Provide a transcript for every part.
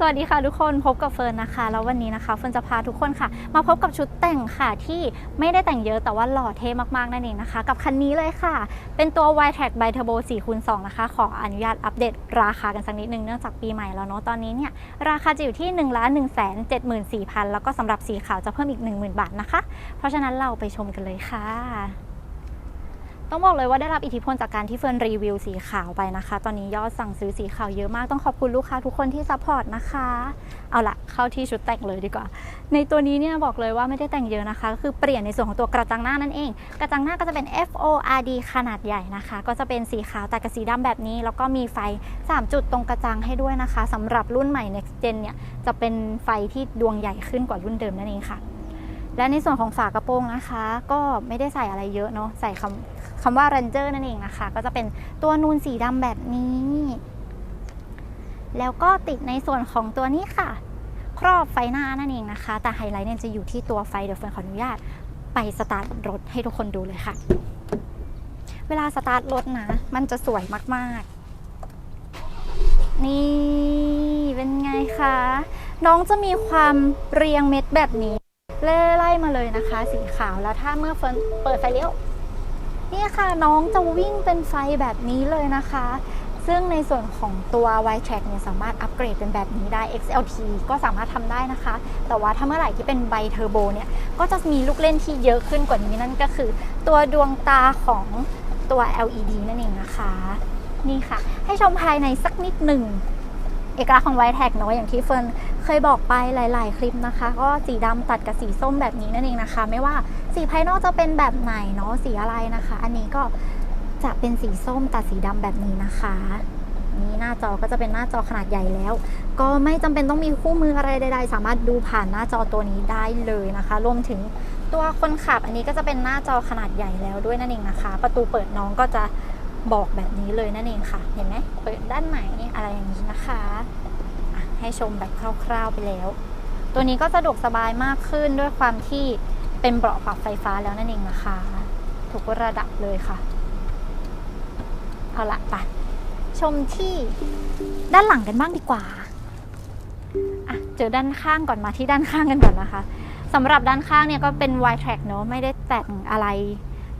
สวัสดีค่ะทุกคนพบกับเฟิร์นนะคะ แล้ววันนี้นะคะเฟิร์นจะพาทุกคนค่ะ มาพบกับชุดแต่งค่ะที่ไม่ได้แต่งเยอะแต่ว่าหล่อเท่มากๆนั่นเองนะคะ กับคันนี้เลยค่ะ เป็นตัว y t r a c by Turbo 4คูณ2นะคะ ขออนุญาตอัปเดตราคากันสักนิดนึงเนื่องจากปีใหม่แล้วเนาะตอนนี้เนี่ยราคาจะอยู่ที่1นึ่งล้านหนึ่งแสนเจ็ดหมื่นสี่พันแล้วก็สำหรับสีขาวจะเพิ่มอีก 10,000 บาทนะคะ เพราะฉะนั้นเราไปชมกันเลยค่ะ ต้องบอกเลยว่าได้รับอิทธิพลจากการที่เฟิร์นรีวิวสีขาวไปนะคะ ตอนนี้ยอดสั่งซื้อสีขาวเยอะมาก ต้องขอบคุณลูกค้าทุกคนที่ซัพพอร์ตนะคะ เอาละเข้าที่ชุดแต่งเลยดีกว่า ในตัวนี้เนี่ยบอกเลยว่าไม่ได้แต่งเยอะนะคะ ก็คือเปลี่ยนในส่วนของตัวกระจังหน้านั่นเอง กระจังหน้าก็จะเป็น FORD ขนาดใหญ่นะคะ ก็จะเป็นสีขาวแต่กับสีดำแบบนี้ แล้วก็มีไฟ 3 จุดตรงกระจังให้ด้วยนะคะสำหรับรุ่นใหม่ next gen เนี่ยจะเป็นไฟที่ดวงใหญ่ขึ้นกว่ารุ่นเดิมนั่นเองค่ะและในส่วนของฝากระโปรงนะคะ ก็ไม่ได้ใส่อะไรเยอะเนาะใส่คำ คำว่า Ranger นั่นเองนะคะ ก็จะเป็นตัวนูนสีดำแบบนี้ แล้วก็ติดในส่วนของตัวนี้ค่ะ ครอบไฟหน้านั่นเองนะคะ แต่ไฮไลท์เนี่ยจะอยู่ที่ตัวไฟเดี๋ยวเฟิร์นขออนุญาตไปสตาร์ทรถให้ทุกคนดูเลยค่ะ เวลาสตาร์ทรถนะ มันจะสวยมากๆ นี่เป็นไงคะ น้องจะมีความเรียงเม็ดแบบนี้ไล่มาเลยนะคะ สีขาวแล้วถ้าเมื่อเฟิร์นเปิดไฟเลี้ยว นี่ค่ะน้องจะวิ่งเป็นไฟแบบนี้เลยนะคะ ซึ่งในส่วนของตัว y t r a c เนี่ยสามารถอัปเกรดเป็นแบบนี้ได้ XLT ก็สามารถทำได้นะคะ แต่ว่าถ้าเมื่อไหร่ที่เป็นไบเทอร์โบเนี่ยก็จะมีลูกเล่นที่เยอะขึ้นกว่านี้นั่นก็คือ ตัวดวงตาของตัว LED นั่นเองนะคะ นี่ค่ะ ให้ชมภายในสักนิดหนึ่งเอกลักษณ์ของไวท์แท็กเนาะอย่างที่เฟิร์น เคยบอกไปหลาย ๆ คลิปนะคะ ก็สีดำตัดกับสีส้มแบบนี้นั่นเองนะคะ ไม่ว่าสีภายนอกจะเป็นแบบไหนเนาะสีอะไรนะคะ อันนี้ก็จะเป็นสีส้มตัดสีดำแบบนี้นะคะนี่หน้าจอก็จะเป็นหน้าจอขนาดใหญ่แล้ว ก็ไม่จำเป็นต้องมีคู่มืออะไรใดๆ สามารถดูผ่านหน้าจอตัวนี้ได้เลยนะคะ รวมถึงตัวคนขับอันนี้ก็จะเป็นหน้าจอขนาดใหญ่แล้วด้วยนั่นเองนะคะ ประตูเปิดน้องก็จะบอกแบบนี้เลยนั่นเองค่ะ เห็นไหมเปิดด้านไหนอะไรอย่างนี้นะคะ ให้ชมแบบคร่าวๆไปแล้ว ตัวนี้ก็สะดวกสบายมากขึ้นด้วยความที่เป็นเบาะปรับไฟฟ้าแล้วนั่นเองนะคะทุกระดับเลยค่ะ เอาละไปชมที่ด้านหลังกันบ้างดีกว่าอะเจอด้านข้างก่อนมาที่ด้านข้างกันก่อนนะคะสำหรับด้านข้างเนี่ยก็เป็น y t r a c เนอะไม่ได้แต่งอะไร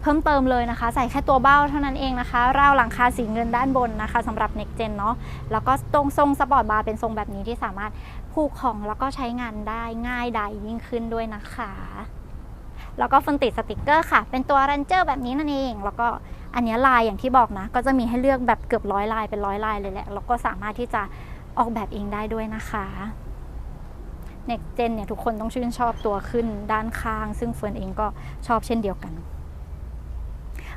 เพิ่มเติมเลยนะคะ ใส่แค่ตัวเบ้าเท่านั้นเองนะคะราวหลังคาสีเงินด้านบนนะคะสำหรับ Next Gen เนาะแล้วก็ตรงทรงสปอร์ตบาร์เป็นทรงแบบนี้ที่สามารถผูกของแล้วก็ใช้งานได้ง่ายดายยิ่งขึ้นด้วยนะคะ แล้วก็ฟันติดสติกเกอร์ค่ะ เป็นตัว Ranger แบบนี้นั่นเอง แล้วก็อันนี้ลายอย่างที่บอกนะ ก็จะมีให้เลือกแบบเกือบร้อยลายเป็นร้อยลายเลยแหละแล้วก็สามารถที่จะออกแบบเองได้ด้วยนะคะ Next Gen เนี่ยทุกคนต้องชื่นชอบตัวขึ้นด้านข้าง ซึ่งเฟิร์นเองก็ชอบเช่นเดียวกัน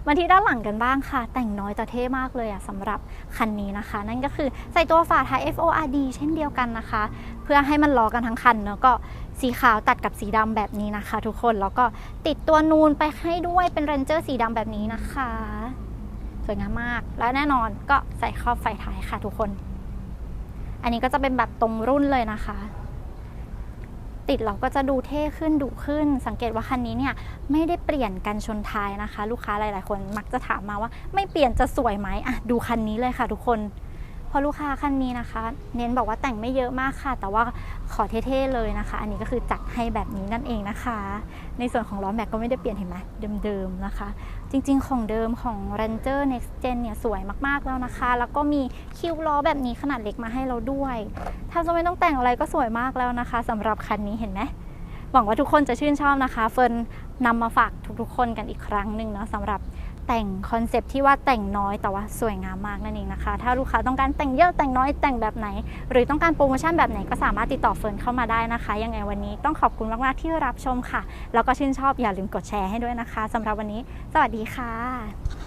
มาที่ด้านหลังกันบ้างค่ะ แต่งน้อยแต่เท่มากเลยอะสำหรับคันนี้นะคะ นั่นก็คือใส่ตัวฝาท้าย FORD เช่นเดียวกันนะคะ เพื่อให้มันล้อกันทั้งคันเนาะก็สีขาวตัดกับสีดำแบบนี้นะคะ ทุกคนแล้วก็ติดตัวนูนไปให้ด้วยเป็นเรนเจอร์สีดำแบบนี้นะคะ สวยงามมาก และแน่นอนก็ใส่ครอบไฟท้ายค่ะทุกคน อันนี้ก็จะเป็นแบบตรงรุ่นเลยนะคะ ติดเราก็จะดูเท่ขึ้นดุขึ้น สังเกตว่าคันนี้เนี่ยไม่ได้เปลี่ยนกันชนท้ายนะคะ ลูกค้าหลาย ๆ คนมักจะถามมาว่า ไม่เปลี่ยนจะสวยไหมอะดูคันนี้เลยค่ะทุกคน พราะลูกค้าคันนี้นะคะ เน้นบอกว่าแต่งไม่เยอะมากค่ะ แต่ว่าขอเท่ๆเลยนะคะ อันนี้ก็คือจัดให้แบบนี้นั่นเองนะคะ ในส่วนของล้อแม็กก็ไม่ได้เปลี่ยนเห็นไหมเดิมๆนะคะ จริงๆ ของเดิมของ Ranger Next Gen เนี่ยสวยมากๆแล้วนะคะ แล้วก็มีคิวล้อแบบนี้ขนาดเล็กมาให้เราด้วยถ้าจะไม่ต้องแต่งอะไรก็สวยมากแล้วนะคะสำหรับคันนี้เห็นไหมหวังว่าทุกคนจะชื่นชอบนะคะ เฟิร์นนำมาฝากทุกๆคนกันอีกครั้งหนึ่งเนาะสำหรับ แต่งคอนเซปที่ว่าแต่งน้อยแต่ว่าสวยงามมากนั่นเองนะคะ ถ้าลูกค้าต้องการแต่งเยอะแต่งน้อยแต่งแบบไหน หรือต้องการโปรโมชั่นแบบไหนก็สามารถติดต่อเฟิร์นเข้ามาได้นะคะ ยังไงวันนี้ต้องขอบคุณมากๆที่รับชมค่ะ แล้วก็ชื่นชอบอย่าลืมกดแชร์ให้ด้วยนะคะสำหรับวันนี้ สวัสดีค่ะ